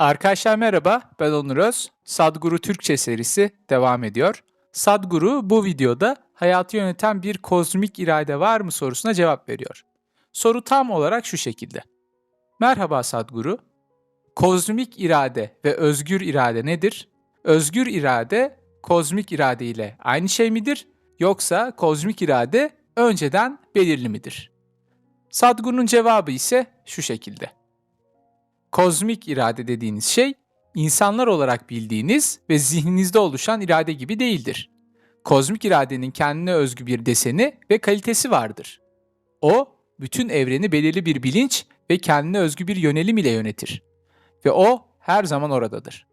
Arkadaşlar merhaba, ben Onur Öz. Sadguru Türkçe serisi devam ediyor. Sadguru bu videoda hayatı yöneten bir kozmik irade var mı sorusuna cevap veriyor. Soru tam olarak şu şekilde. Merhaba Sadguru. Kozmik irade ve özgür irade nedir? Özgür irade kozmik irade ile aynı şey midir? Yoksa kozmik irade önceden belirli midir? Sadguru'nun cevabı ise şu şekilde. Kozmik irade dediğiniz şey, insanlar olarak bildiğiniz ve zihninizde oluşan irade gibi değildir. Kozmik iradenin kendine özgü bir deseni ve kalitesi vardır. O, bütün evreni belirli bir bilinç ve kendine özgü bir yönelim ile yönetir. Ve o her zaman oradadır.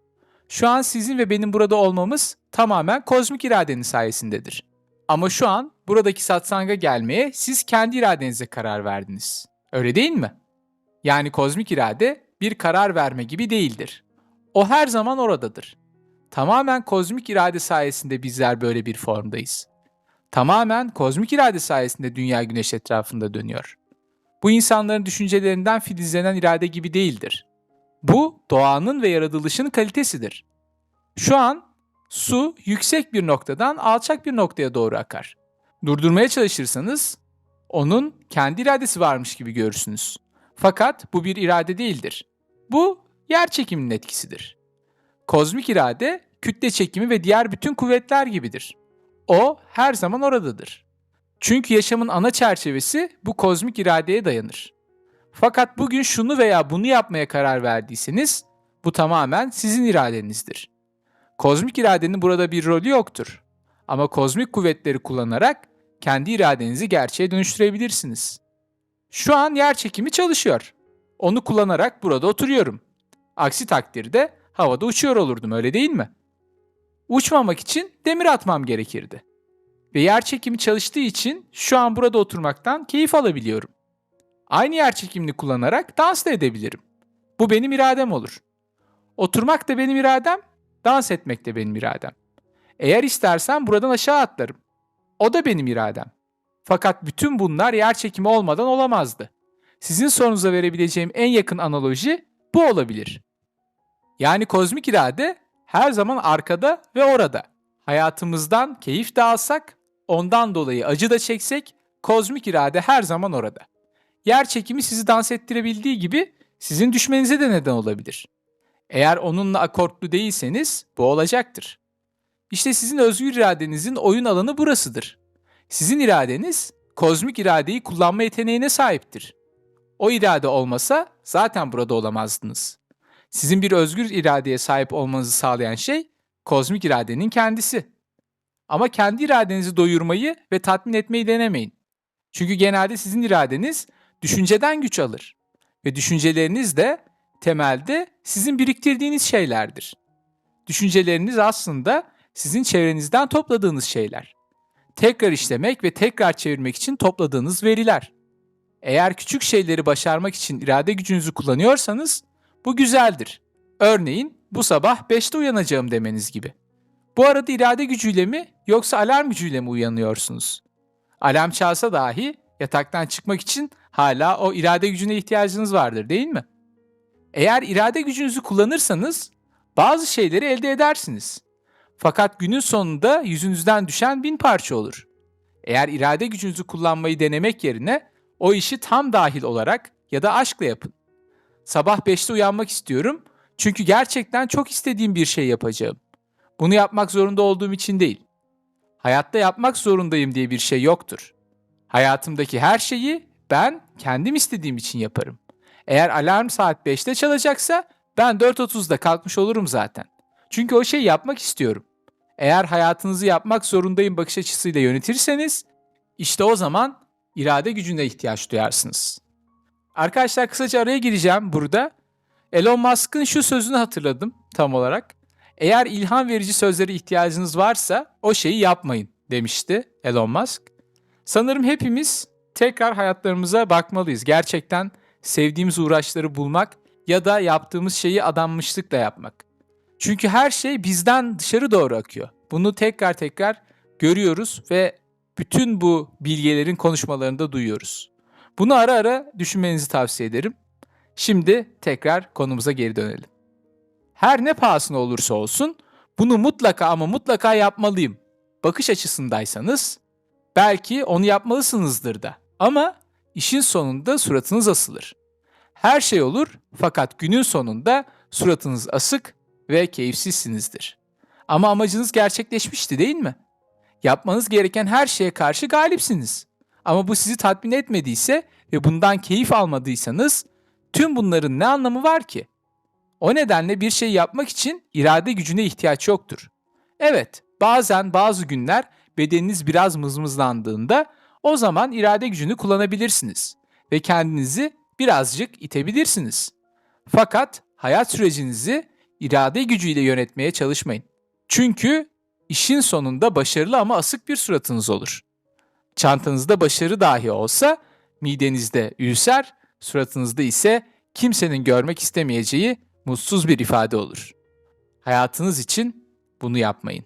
Şu an sizin ve benim burada olmamız tamamen kozmik iradenin sayesindedir. Ama şu an buradaki satsanga gelmeye siz kendi iradenize karar verdiniz. Öyle değil mi? Yani kozmik irade bir karar verme gibi değildir. O her zaman oradadır. Tamamen kozmik irade sayesinde bizler böyle bir formdayız. Tamamen kozmik irade sayesinde dünya güneş etrafında dönüyor. Bu insanların düşüncelerinden filizlenen irade gibi değildir. Bu doğanın ve yaratılışın kalitesidir. Şu an su yüksek bir noktadan alçak bir noktaya doğru akar. Durdurmaya çalışırsanız onun kendi iradesi varmış gibi görürsünüz. Fakat bu bir irade değildir. Bu yer çekiminin etkisidir. Kozmik irade kütle çekimi ve diğer bütün kuvvetler gibidir. O her zaman oradadır. Çünkü yaşamın ana çerçevesi bu kozmik iradeye dayanır. Fakat bugün şunu veya bunu yapmaya karar verdiyseniz bu tamamen sizin iradenizdir. Kozmik iradenin burada bir rolü yoktur. Ama kozmik kuvvetleri kullanarak kendi iradenizi gerçeğe dönüştürebilirsiniz. Şu an yer çekimi çalışıyor. Onu kullanarak burada oturuyorum. Aksi takdirde havada uçuyor olurdum öyle değil mi? Uçmamak için demir atmam gerekirdi. Ve yer çekimi çalıştığı için şu an burada oturmaktan keyif alabiliyorum. Aynı yer çekimini kullanarak dans da edebilirim. Bu benim iradem olur. Oturmak da benim iradem, dans etmek de benim iradem. Eğer istersen buradan aşağı atlarım. O da benim iradem. Fakat bütün bunlar yer çekimi olmadan olamazdı. Sizin sorunuza verebileceğim en yakın analoji bu olabilir. Yani kozmik irade her zaman arkada ve orada. Hayatımızdan keyif de alsak, ondan dolayı acı da çeksek, kozmik irade her zaman orada. Yer çekimi sizi dans ettirebildiği gibi sizin düşmenize de neden olabilir. Eğer onunla akortlu değilseniz bu olacaktır. İşte sizin özgür iradenizin oyun alanı burasıdır. Sizin iradeniz kozmik iradeyi kullanma yeteneğine sahiptir. O irade olmasa zaten burada olamazdınız. Sizin bir özgür iradeye sahip olmanızı sağlayan şey kozmik iradenin kendisi. Ama kendi iradenizi doyurmayı ve tatmin etmeyi denemeyin. Çünkü genelde sizin iradeniz düşünceden güç alır. Ve düşünceleriniz de temelde sizin biriktirdiğiniz şeylerdir. Düşünceleriniz aslında sizin çevrenizden topladığınız şeyler. Tekrar işlemek ve tekrar çevirmek için topladığınız veriler. Eğer küçük şeyleri başarmak için irade gücünüzü kullanıyorsanız bu güzeldir. Örneğin bu sabah 5'te uyanacağım demeniz gibi. Bu arada irade gücüyle mi yoksa alarm gücüyle mi uyanıyorsunuz? Alarm çalsa dahi yataktan çıkmak için hala o irade gücüne ihtiyacınız vardır değil mi? Eğer irade gücünüzü kullanırsanız bazı şeyleri elde edersiniz. Fakat günün sonunda yüzünüzden düşen bin parça olur. Eğer irade gücünüzü kullanmayı denemek yerine o işi tam dahil olarak ya da aşkla yapın. Sabah 5'te uyanmak istiyorum çünkü gerçekten çok istediğim bir şey yapacağım. Bunu yapmak zorunda olduğum için değil. Hayatta yapmak zorundayım diye bir şey yoktur. Hayatımdaki her şeyi ben kendim istediğim için yaparım. Eğer alarm saat 5'te çalacaksa ben 4.30'da kalkmış olurum zaten. Çünkü o şeyi yapmak istiyorum. Eğer hayatınızı yapmak zorundayım bakış açısıyla yönetirseniz işte o zaman irade gücüne ihtiyaç duyarsınız. Arkadaşlar kısaca araya gireceğim burada. Elon Musk'ın şu sözünü hatırladım tam olarak. Eğer ilham verici sözlere ihtiyacınız varsa o şeyi yapmayın demişti Elon Musk. Sanırım hepimiz tekrar hayatlarımıza bakmalıyız. Gerçekten sevdiğimiz uğraşları bulmak ya da yaptığımız şeyi adanmışlıkla yapmak. Çünkü her şey bizden dışarı doğru akıyor. Bunu tekrar tekrar görüyoruz ve bütün bu bilgelerin konuşmalarında duyuyoruz. Bunu ara ara düşünmenizi tavsiye ederim. Şimdi tekrar konumuza geri dönelim. Her ne pahasına olursa olsun bunu mutlaka ama mutlaka yapmalıyım. Bakış açısındaysanız belki onu yapmalısınızdır da. Ama işin sonunda suratınız asılır. Her şey olur fakat günün sonunda suratınız asık ve keyifsizsinizdir. Ama amacınız gerçekleşmişti değil mi? Yapmanız gereken her şeye karşı galipsiniz. Ama bu sizi tatmin etmediyse ve bundan keyif almadıysanız tüm bunların ne anlamı var ki? O nedenle bir şey yapmak için irade gücüne ihtiyaç yoktur. Evet, bazen bazı günler bedeniniz biraz mızmızlandığında o zaman irade gücünü kullanabilirsiniz ve kendinizi birazcık itebilirsiniz. Fakat hayat sürecinizi irade gücüyle yönetmeye çalışmayın. Çünkü işin sonunda başarılı ama asık bir suratınız olur. Çantanızda başarı dahi olsa midenizde ülser, suratınızda ise kimsenin görmek istemeyeceği mutsuz bir ifade olur. Hayatınız için bunu yapmayın.